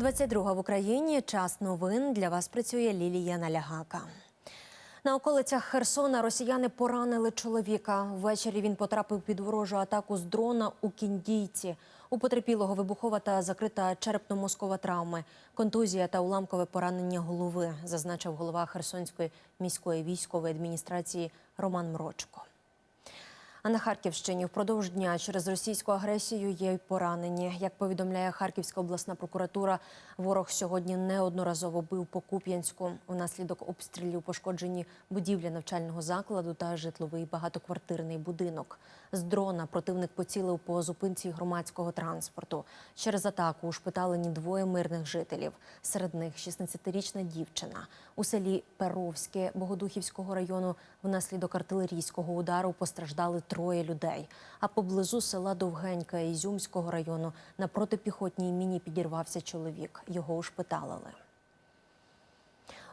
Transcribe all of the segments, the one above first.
22 в Україні. Час новин для вас працює Лілія Налягака. На околицях Херсона росіяни поранили чоловіка. Ввечері він потрапив під ворожу атаку з дрона у Кіндійці. У потерпілого вибухова та закрита черепно-мозкова травми, контузія та уламкове поранення голови, зазначив голова Херсонської міської військової адміністрації Роман Мрочко. А на Харківщині впродовж дня через російську агресію є й поранені. Як повідомляє Харківська обласна прокуратура, ворог сьогодні неодноразово бив по Куп'янську. Внаслідок обстрілів пошкоджені будівля навчального закладу та житловий багатоквартирний будинок. З дрона противник поцілив по зупинці громадського транспорту. Через атаку ушпиталені двоє мирних жителів. Серед них 16-річна дівчина. У селі Перовське Богодухівського району внаслідок артилерійського удару постраждали троє людей. А поблизу села Довгенька Ізюмського району на протипіхотній міні підірвався чоловік. Його ушпиталили.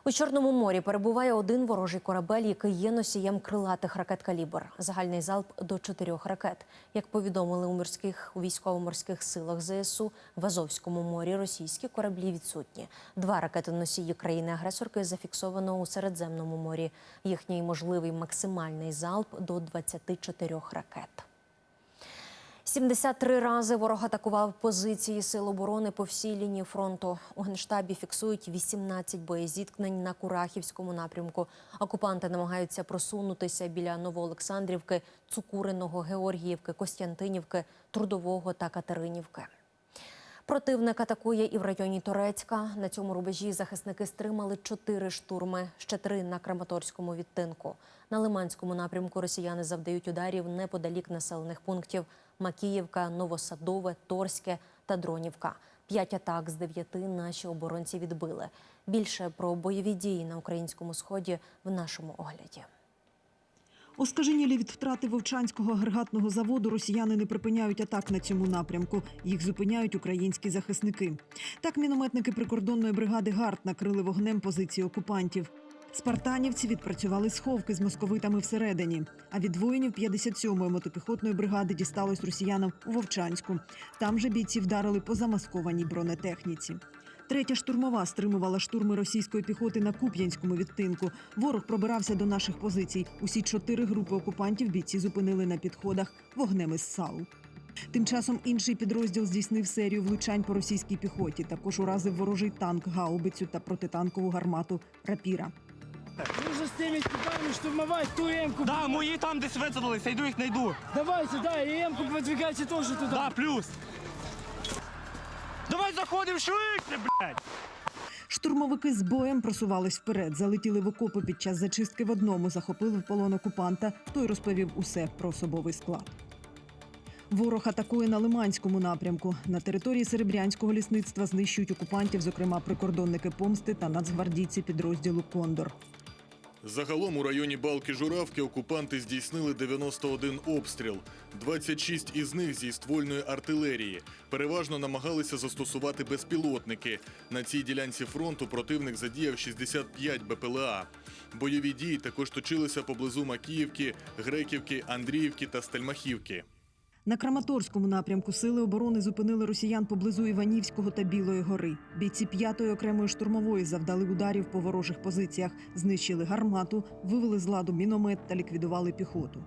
У Чорному морі перебуває один ворожий корабель, який є носієм крилатих ракет «Калібр». Загальний залп до чотирьох ракет. Як повідомили у морських у військово-морських силах ЗСУ, в Азовському морі російські кораблі відсутні. Два ракети-носії країни-агресорки зафіксовано у Середземному морі. Їхній можливий максимальний залп до 24 ракет. 73 рази ворог атакував позиції сил оборони по всій лінії фронту. У генштабі фіксують 18 боєзіткнень на Курахівському напрямку. Окупанти намагаються просунутися біля Новоолександрівки, Цукуриного, Георгіївки, Костянтинівки, Трудового та Катеринівки. Противник атакує і в районі Торецька. На цьому рубежі захисники стримали чотири штурми, ще три на Краматорському відтинку. На Лиманському напрямку росіяни завдають ударів неподалік населених пунктів Макіївка, Новосадове, Торське та Дронівка. П'ять атак з дев'яти наші оборонці відбили. Більше про бойові дії на українському сході в нашому огляді. Оскаженілі від втрати Вовчанського агрегатного заводу росіяни не припиняють атак на цьому напрямку. Їх зупиняють українські захисники. Так мінометники прикордонної бригади ГАРД накрили вогнем позиції окупантів. Спартанівці відпрацювали сховки з московитами всередині. А від воїнів 57-ї мотопіхотної бригади дісталось росіянам у Вовчанську. Там же бійці вдарили по замаскованій бронетехніці. Третя штурмова стримувала штурми російської піхоти на Куп'янському відтинку. Ворог пробирався до наших позицій. Усі чотири групи окупантів бійці зупинили на підходах вогнем із САУ. Тим часом інший підрозділ здійснив серію влучань по російській піхоті. Також уразив ворожий танк, гаубицю та протитанкову гармату рапіра. Нужно с теми типами штурмовать ту М-ку. Да, мої там десь висадилися, йду їх знайду. Давайте, да, и М-ку продвигайте тоже туда. Да, плюс. Давай заходимо швидше, блядь. Штурмовики з боєм просувались вперед, залетіли в окопи під час зачистки в одному, захопили в полон окупанта. Той розповів усе про особовий склад. Ворог атакує на Лиманському напрямку. На території Серебрянського лісництва знищують окупантів, зокрема прикордонники помсти та нацгвардійці підрозділу Кондор. Загалом у районі Балки-Журавки окупанти здійснили 91 обстріл, 26 із них зі ствольної артилерії. Переважно намагалися застосувати безпілотники. На цій ділянці фронту противник задіяв 65 БПЛА. Бойові дії також точилися поблизу Макіївки, Греківки, Андріївки та Стельмахівки. На Краматорському напрямку сили оборони зупинили росіян поблизу Іванівського та Білої гори. Бійці п'ятої окремої штурмової завдали ударів по ворожих позиціях, знищили гармату, вивели з ладу міномет та ліквідували піхоту.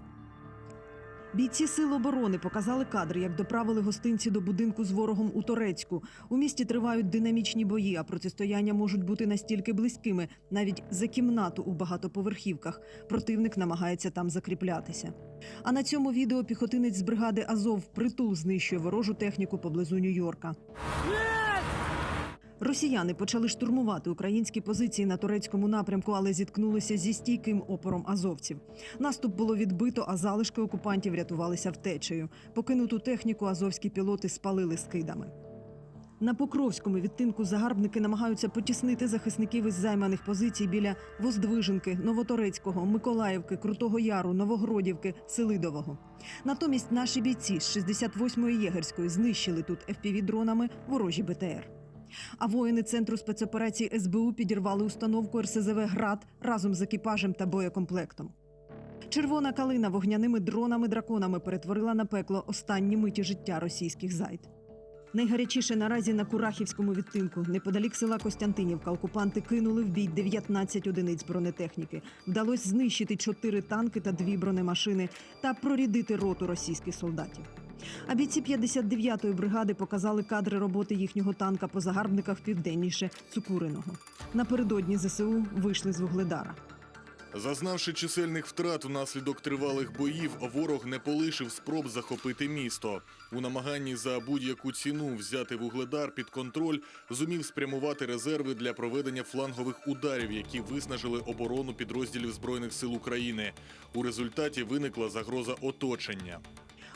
Бійці сил оборони показали кадри, як доправили гостинці до будинку з ворогом у Торецьку. У місті тривають динамічні бої, а протистояння можуть бути настільки близькими, навіть за кімнату у багатоповерхівках. Противник намагається там закріплятися. А на цьому відео піхотинець з бригади Азов притул знищує ворожу техніку поблизу Нью-Йорка. Росіяни почали штурмувати українські позиції на турецькому напрямку, але зіткнулися зі стійким опором азовців. Наступ було відбито, а залишки окупантів рятувалися втечею. Покинуту техніку азовські пілоти спалили скидами. На Покровському відтинку загарбники намагаються потіснити захисників із займаних позицій біля Воздвиженки, Новоторецького, Миколаївки, Крутого Яру, Новогродівки, Селидового. Натомість наші бійці з 68-ї єгерської знищили тут FPV-дронами ворожі БТР. А воїни центру спецоперацій СБУ підірвали установку РСЗВ Град разом з екіпажем та боєкомплектом. Червона калина вогняними дронами-драконами перетворила на пекло останні миті життя російських зайд. Найгарячіше наразі на Курахівському відтинку. Неподалік села Костянтинівка окупанти кинули в бій 19 одиниць бронетехніки. Вдалося знищити 4 танки та 2 бронемашини та прорідити роту російських солдатів. А бійці 59-ї бригади показали кадри роботи їхнього танка по загарбниках південніше Цукуриного. Напередодні ЗСУ вийшли з Вугледара. Зазнавши чисельних втрат внаслідок тривалих боїв, ворог не полишив спроб захопити місто. У намаганні за будь-яку ціну взяти вугледар під контроль зумів спрямувати резерви для проведення флангових ударів, які виснажили оборону підрозділів збройних сил України. У результаті виникла загроза оточення.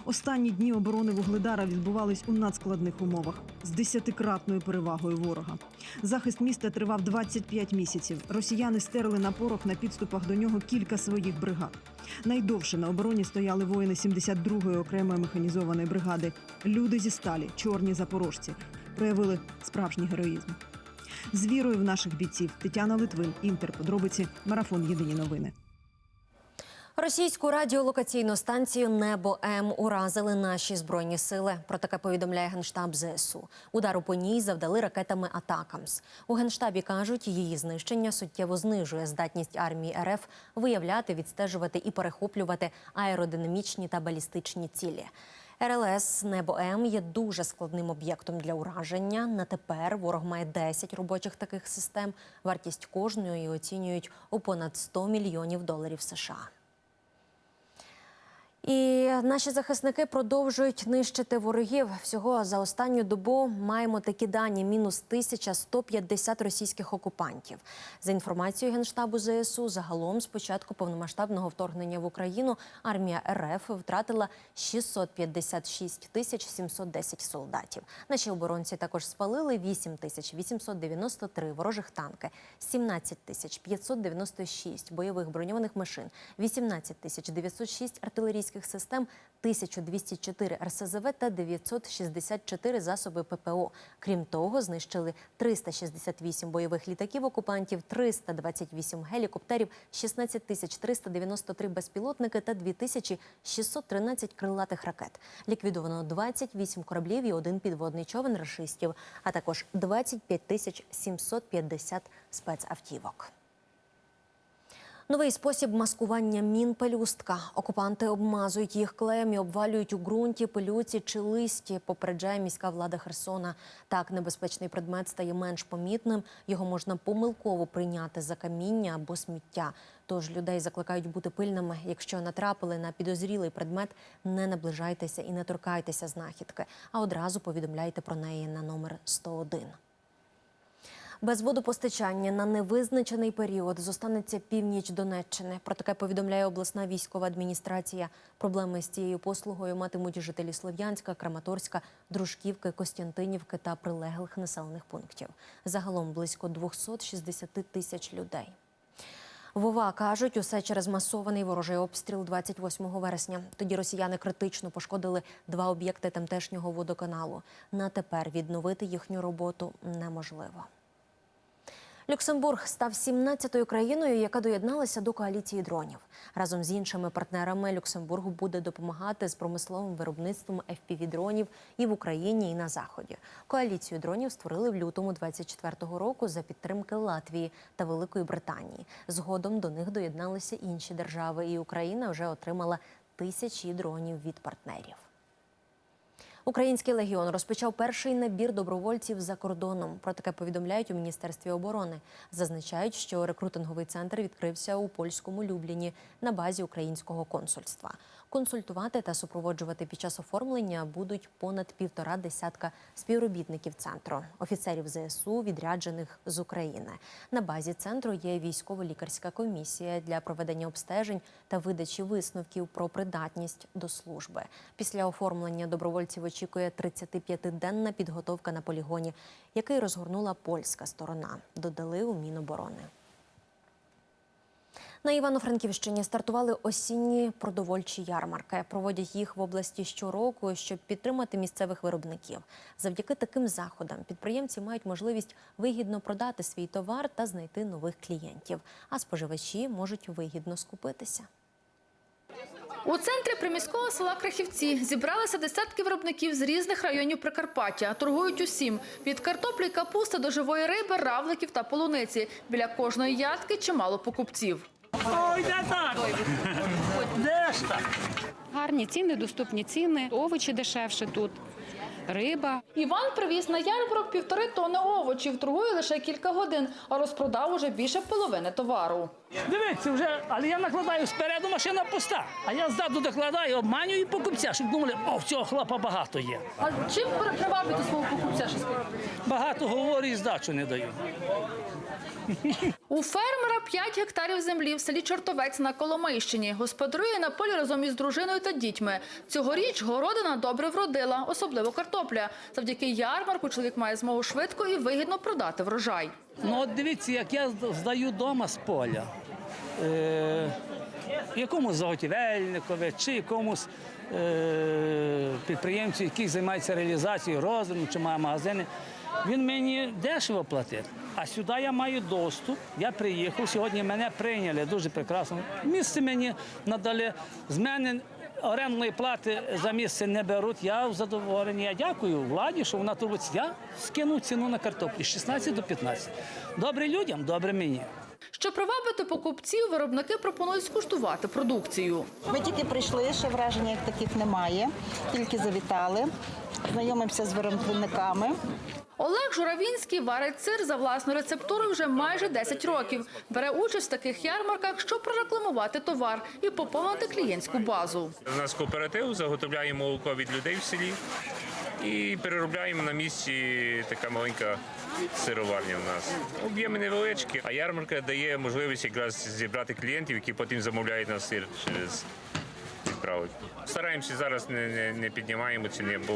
Останні дні оборони Вугледара відбувались у надскладних умовах з десятикратною перевагою ворога. Захист міста тривав 25 місяців. Росіяни стерли на порох на підступах до нього кілька своїх бригад. Найдовше на обороні стояли воїни 72-ї окремої механізованої бригади. Люди зі сталі, чорні запорожці, проявили справжній героїзм. З вірою в наших бійців Тетяна Литвин, Інтер. Подробиці. Марафон. Єдині новини. Російську радіолокаційну станцію Небо М уразили наші збройні сили. Про таке повідомляє генштаб ЗСУ. Удару по ній завдали ракетами Атакамс. У генштабі кажуть, її знищення суттєво знижує здатність армії РФ виявляти, відстежувати і перехоплювати аеродинамічні та балістичні цілі. РЛС Небо М є дуже складним об'єктом для ураження. На тепер ворог має 10 робочих таких систем. Вартість кожної оцінюють у понад 100 мільйонів доларів США. І наші захисники продовжують нищити ворогів. Всього за останню добу маємо такі дані: мінус 1150 російських окупантів. За інформацією генштабу ЗСУ, загалом з початку повномасштабного вторгнення в Україну армія РФ втратила 656 тисяч 710 солдатів. Наші оборонці також спалили 8 тисяч 893 ворожих танки, 17 тисяч 596 бойових броньованих машин, 18 тисяч 906 артилерійських систем, 1204 РСЗВ та 964 засоби ППО. Крім того, знищили 368 бойових літаків окупантів, 328 гелікоптерів, 16 тисяч 393 безпілотники та 2613 крилатих ракет. Ліквідовано 28 кораблів і один підводний човен рашистів, а також 25 тисяч 750 спецавтівок. Новий спосіб маскування мін пелюстка. Окупанти обмазують їх клеєм і обвалюють у ґрунті, пилюці чи листі. Попереджає міська влада Херсона. Так небезпечний предмет стає менш помітним. Його можна помилково прийняти за каміння або сміття. Тож людей закликають бути пильними. Якщо натрапили на підозрілий предмет, не наближайтеся і не торкайтеся знахідки, а одразу повідомляйте про неї на номер 101. Без водопостачання на невизначений період зостанеться північ Донеччини. Про таке повідомляє обласна військова адміністрація. Проблеми з цією послугою матимуть жителі Слов'янська, Краматорська, Дружківки, Костянтинівки та прилеглих населених пунктів. Загалом близько 260 тисяч людей. Вова кажуть, усе через масований ворожий обстріл 28 вересня. Тоді росіяни критично пошкодили два об'єкти тамтешнього водоканалу. На тепер відновити їхню роботу неможливо. Люксембург став 17-ю країною, яка доєдналася до коаліції дронів. Разом з іншими партнерами Люксембург буде допомагати з промисловим виробництвом FPV-дронів і в Україні, і на заході. Коаліцію дронів створили в лютому 24-го року за підтримки Латвії та Великої Британії. Згодом до них доєдналися інші держави, і Україна вже отримала тисячі дронів від партнерів. Український легіон розпочав перший набір добровольців за кордоном. Про таке повідомляють у міністерстві оборони. Зазначають, що рекрутинговий центр відкрився у польському Любліні на базі українського консульства. Консультувати та супроводжувати під час оформлення будуть понад півтора десятка співробітників центру, офіцерів ЗСУ, відряджених з України. На базі центру є військово-лікарська комісія для проведення обстежень та видачі висновків про придатність до служби. Після оформлення добровольців очікує 35-денна підготовка на полігоні, який розгорнула польська сторона. Додали у Міноборони. На Івано-Франківщині стартували осінні продовольчі ярмарки. Проводять їх в області щороку, щоб підтримати місцевих виробників. Завдяки таким заходам підприємці мають можливість вигідно продати свій товар та знайти нових клієнтів. А споживачі можуть вигідно скупитися. У центрі приміського села Крахівці зібралися десятки виробників з різних районів Прикарпаття. Торгують усім – від картоплі, капусти до живої риби, равликів та полуниці. Біля кожної ядки чимало покупців. Ой, де так? Де ж так? Гарні ціни, доступні ціни, овочі дешевше тут, риба. Іван привіз на ярмарок півтори тонни овочів. Торгує лише кілька годин, а розпродав уже більше половини товару. Дивіться, вже, але я накладаю спереду машина пуста. А я ззаду докладаю, обманюю покупця, щоб думали, о, в цього хлопа багато є. А чим привабити свого покупця? Багато говорю і здачу не даю. У фермера 5 гектарів землі в селі Чортовець на Коломийщині. Господарює на полі разом із дружиною та дітьми. Цьогоріч городина добре вродила, особливо картопля. Завдяки ярмарку чоловік має змогу швидко і вигідно продати врожай. Ну от дивіться, як я здаю дома з поля. Е, якомусь заготівельникові чи якомусь е, підприємцю, який займається реалізацією роздрібну чи має магазини, він мені дешево платить. А сюди я маю доступ. Я приїхав, сьогодні мене прийняли дуже прекрасно. Місце мені надали. З мене орендної плати за місце не беруть. Я задоволений. Я дякую владі, що вона турбується. Я скинув ціну на картоплі з 16 до 15. Добре людям, добре мені. Щоб привабити покупців, виробники пропонують скуштувати продукцію. Ми тільки прийшли, ще враження як таких немає. Тільки завітали, знайомимося з виробниками. Олег Журавінський варить сир за власною рецептурою вже майже 10 років. Бере участь в таких ярмарках, щоб прорекламувати товар і поповнити клієнтську базу. У нас кооператив, заготовляємо молоко від людей в селі і переробляємо на місці така маленька сироварня в нас. Об'єми невеличкі, а ярмарка дає можливість якраз зібрати клієнтів, які потім замовляють на сир через відправок. Стараємося зараз не, не, не піднімаємо ціни, бо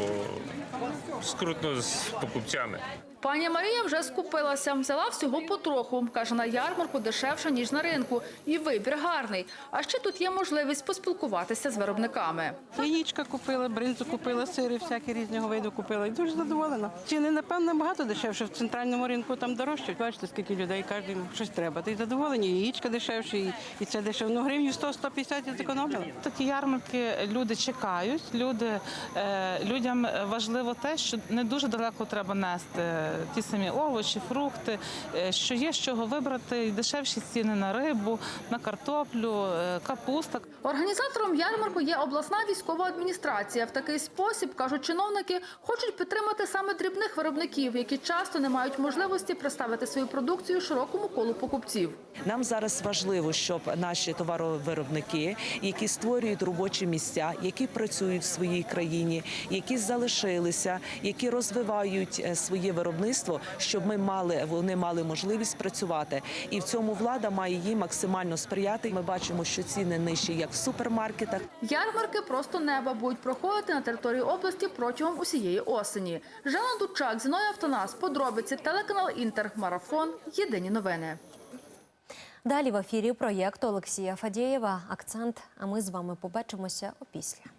скрутно з покупцями. Пані Марія вже скупилася, взяла всього потроху. Каже, на ярмарку дешевше, ніж на ринку. І вибір гарний. А ще тут є можливість поспілкуватися з виробниками. Яєчка купила, бринзу купила, сири всякі різного виду купила і дуже задоволена. Ціни, напевно, багато дешевше. В центральному ринку там дорожче. Бачите, скільки людей, кожен щось треба. Та й задоволені, яєчка дешевше, і, і це дешевше. Ну, гривню 100-150 я зекономила. Такі ярмарки люди чекають. Люди, е, людям важливо те, що не дуже далеко треба нести ті самі овочі, фрукти, е, що є з чого вибрати, і дешевші ціни на рибу, на картоплю, е, капуста. Організатором ярмарку є обласна військова адміністрація. В такий спосіб, кажуть чиновники, хочуть підтримати саме дрібних виробників, які часто не мають можливості представити свою продукцію широкому колу покупців. Нам зараз важливо, щоб наші товаровиробники, які створюють робочі місця, які працюють в своїй країні, які залишилися, які розвивають е, своє виробництво, щоб ми мали вони мали можливість працювати. І в цьому влада має їм максимально сприяти. Ми бачимо, що ціни нижчі, як в супермаркетах. Ярмарки просто неба будуть проходити на території області протягом усієї осені. Жанна Дучак, Зіноя Автонас, подробиці, телеканал Інтер, Марафон, Єдині новини. Далі в ефірі проєкт Олексія Фадєєва. Акцент. А ми з вами побачимося опісля.